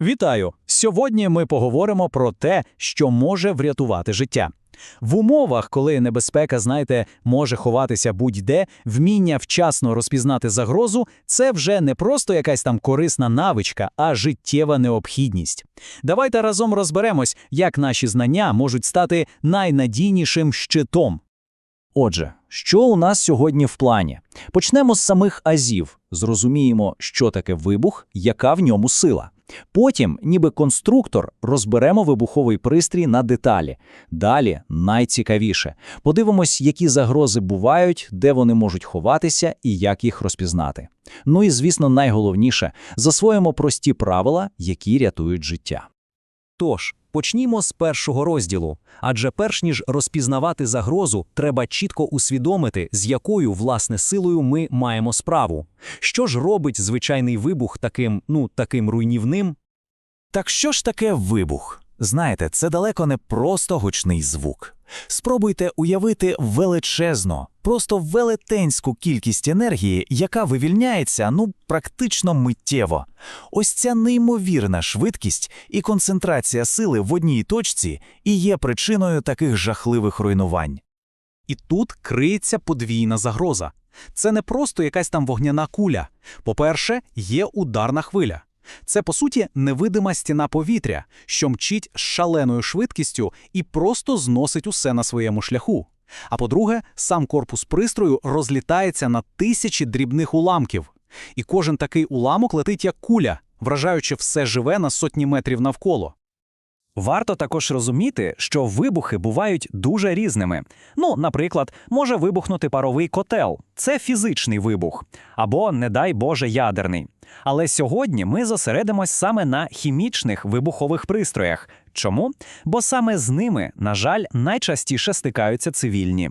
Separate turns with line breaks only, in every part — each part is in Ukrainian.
Вітаю! Сьогодні ми поговоримо про те, що може врятувати життя. В умовах, коли небезпека, знаєте, може ховатися будь-де, вміння вчасно розпізнати загрозу це вже не просто якась там корисна навичка, а життєва необхідність. Давайте разом розберемось, як наші знання можуть стати найнадійнішим щитом.
Отже, що у нас сьогодні в плані? Почнемо з самих азів. Зрозуміємо, що таке вибух, яка в ньому сила. Потім, ніби конструктор, розберемо вибуховий пристрій на деталі. Далі найцікавіше. Подивимось, які загрози бувають, де вони можуть ховатися і як їх розпізнати. Ну і, звісно, найголовніше засвоїмо прості правила, які рятують життя.
Тож, почнімо з першого розділу, адже перш ніж розпізнавати загрозу, треба чітко усвідомити, з якою власне силою ми маємо справу. Що ж робить звичайний вибух таким, ну, таким руйнівним?
Так що ж таке вибух? Знаєте, це далеко не просто гучний звук. Спробуйте уявити величезну, просто велетенську кількість енергії, яка вивільняється ну практично миттєво. Ось ця неймовірна швидкість і концентрація сили в одній точці і є причиною таких жахливих руйнувань.
І тут криється подвійна загроза. Це не просто якась там вогняна куля. По-перше, є ударна хвиля. Це, по суті, невидима стіна повітря, що мчить з шаленою швидкістю і просто зносить усе на своєму шляху. А по-друге, сам корпус пристрою розлітається на тисячі дрібних уламків. І кожен такий уламок летить як куля, вражаючи все живе на сотні метрів навколо.
Варто також розуміти, що вибухи бувають дуже різними. Ну, наприклад, може вибухнути паровий котел це фізичний вибух, або, не дай Боже, ядерний. Але сьогодні ми зосередимось саме на хімічних вибухових пристроях. Чому? Бо саме з ними, на жаль, найчастіше стикаються цивільні.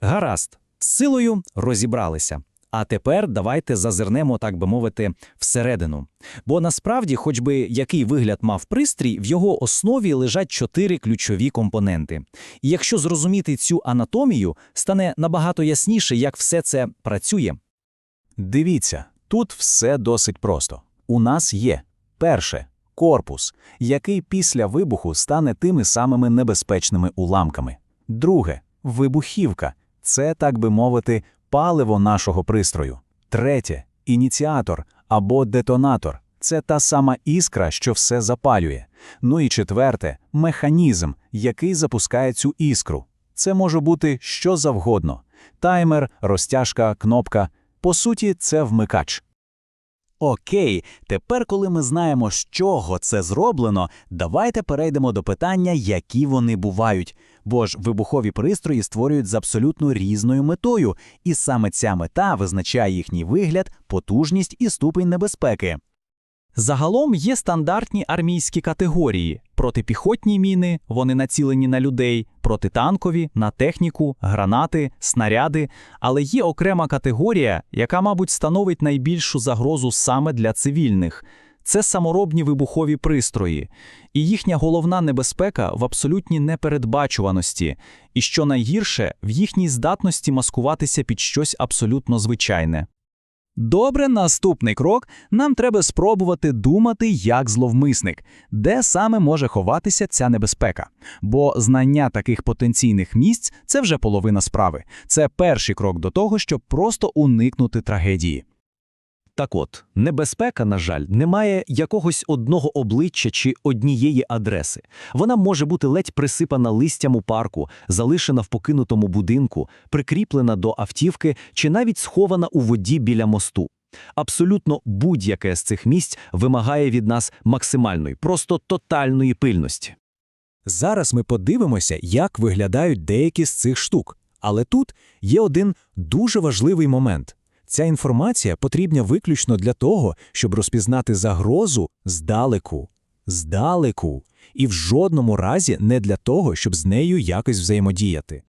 Гаразд, з силою розібралися. А тепер давайте зазирнемо, так би мовити, всередину. Бо насправді, хоч би який вигляд мав пристрій, в його основі лежать чотири ключові компоненти. І якщо зрозуміти цю анатомію, стане набагато ясніше, як все це працює.
Дивіться, тут все досить просто. У нас є перше корпус, який після вибуху стане тими самими небезпечними уламками. Друге вибухівка це, так би мовити, паливо нашого пристрою. Третє ініціатор або детонатор це та сама іскра, що все запалює. Ну і четверте механізм, який запускає цю іскру. Це може бути що завгодно: таймер, розтяжка, кнопка. По суті, це вмикач.
Окей, тепер, коли ми знаємо, з чого це зроблено, давайте перейдемо до питання, які вони бувають. Бо ж вибухові пристрої створюють з абсолютно різною метою, і саме ця мета визначає їхній вигляд, потужність і ступень небезпеки. Загалом є стандартні армійські категорії: протипіхотні міни, вони націлені на людей, протитанкові, на техніку, гранати, снаряди. Але є окрема категорія, яка, мабуть, становить найбільшу загрозу саме для цивільних. Це саморобні вибухові пристрої, і їхня головна небезпека в абсолютній непередбачуваності, і що найгірше, в їхній здатності маскуватися під щось абсолютно звичайне. Добре, наступний крок нам треба спробувати думати як зловмисник, де саме може ховатися ця небезпека. Бо знання таких потенційних місць це вже половина справи. Це перший крок до того, щоб просто уникнути трагедії.
Так от, небезпека, на жаль, не має якогось одного обличчя чи однієї адреси. Вона може бути ледь присипана листям у парку, залишена в покинутому будинку, прикріплена до автівки чи навіть схована у воді біля мосту. Абсолютно будь-яке з цих місць вимагає від нас максимальної, просто тотальної пильності.
Зараз ми подивимося, як виглядають деякі з цих штук. Але тут є один дуже важливий момент. Ця інформація потрібна виключно для того, щоб розпізнати загрозу здалеку. Здалеку. І в жодному разі не для того, щоб з нею якось взаємодіяти.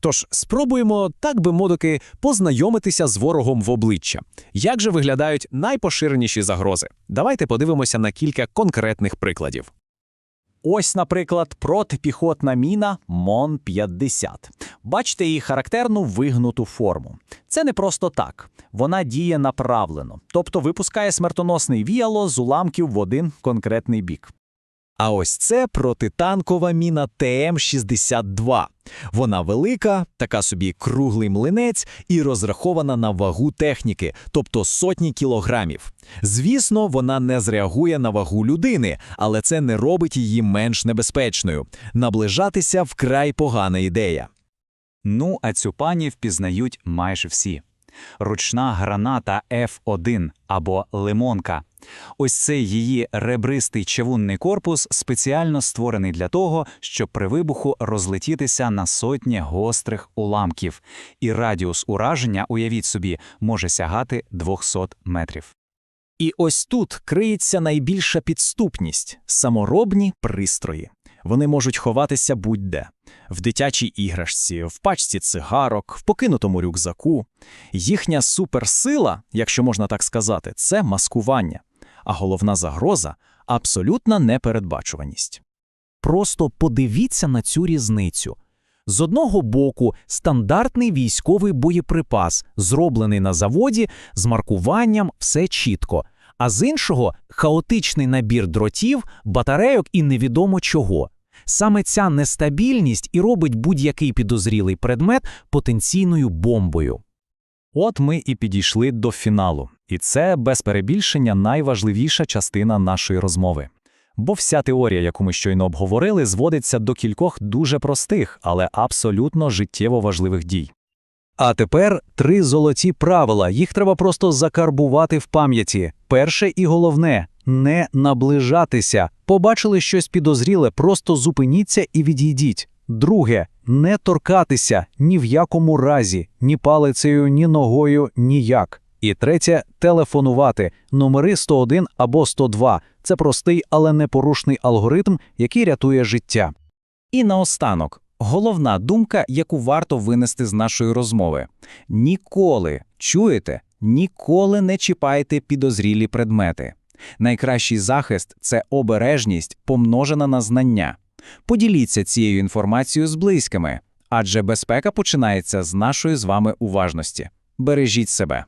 Тож спробуємо, так би мовити, познайомитися з ворогом в обличчя. Як же виглядають найпоширеніші загрози? Давайте подивимося на кілька конкретних прикладів.
Ось, наприклад, протипіхотна міна МОН-50. Бачите її характерну вигнуту форму. Це не просто так. Вона діє направлено, тобто випускає смертоносний віяло з уламків в один конкретний бік.
А ось це протитанкова міна ТМ-62. Вона велика, така собі круглий млинець і розрахована на вагу техніки, тобто сотні кілограмів. Звісно, вона не зреагує на вагу людини, але це не робить її менш небезпечною. Наближатися вкрай погана ідея.
Ну, а цю пані впізнають майже всі. Ручна граната F1 або лимонка. Ось цей її ребристий чавунний корпус спеціально створений для того, щоб при вибуху розлетітися на сотні гострих уламків. І радіус ураження, уявіть собі, може сягати 200 метрів.
І ось тут криється найбільша підступність саморобні пристрої. Вони можуть ховатися будь-де в дитячій іграшці, в пачці цигарок, в покинутому рюкзаку. Їхня суперсила, якщо можна так сказати, це маскування. А головна загроза абсолютна непередбачуваність. Просто подивіться на цю різницю. З одного боку, стандартний військовий боєприпас, зроблений на заводі, з маркуванням все чітко, а з іншого хаотичний набір дротів, батарейок і невідомо чого. Саме ця нестабільність і робить будь-який підозрілий предмет потенційною бомбою.
От ми і підійшли до фіналу. І це, без перебільшення, найважливіша частина нашої розмови. Бо вся теорія, яку ми щойно обговорили, зводиться до кількох дуже простих, але абсолютно життєво важливих дій.
А тепер три золоті правила. Їх треба просто закарбувати в пам'яті. Перше і головне не наближатися. Побачили щось підозріле, просто зупиніться і відійдіть. Друге не торкатися ні в якому разі, ні палицею, ні ногою, ніяк. І третє телефонувати. Номери 101 або 102. Це простий, але непорушний алгоритм, який рятує життя. І наостанок. Головна думка, яку варто винести з нашої розмови: ніколи, чуєте, ніколи не чіпайте підозрілі предмети. Найкращий захист це обережність, помножена на знання. Поділіться цією інформацією з близькими, адже безпека починається з нашої з вами уважності. Бережіть себе.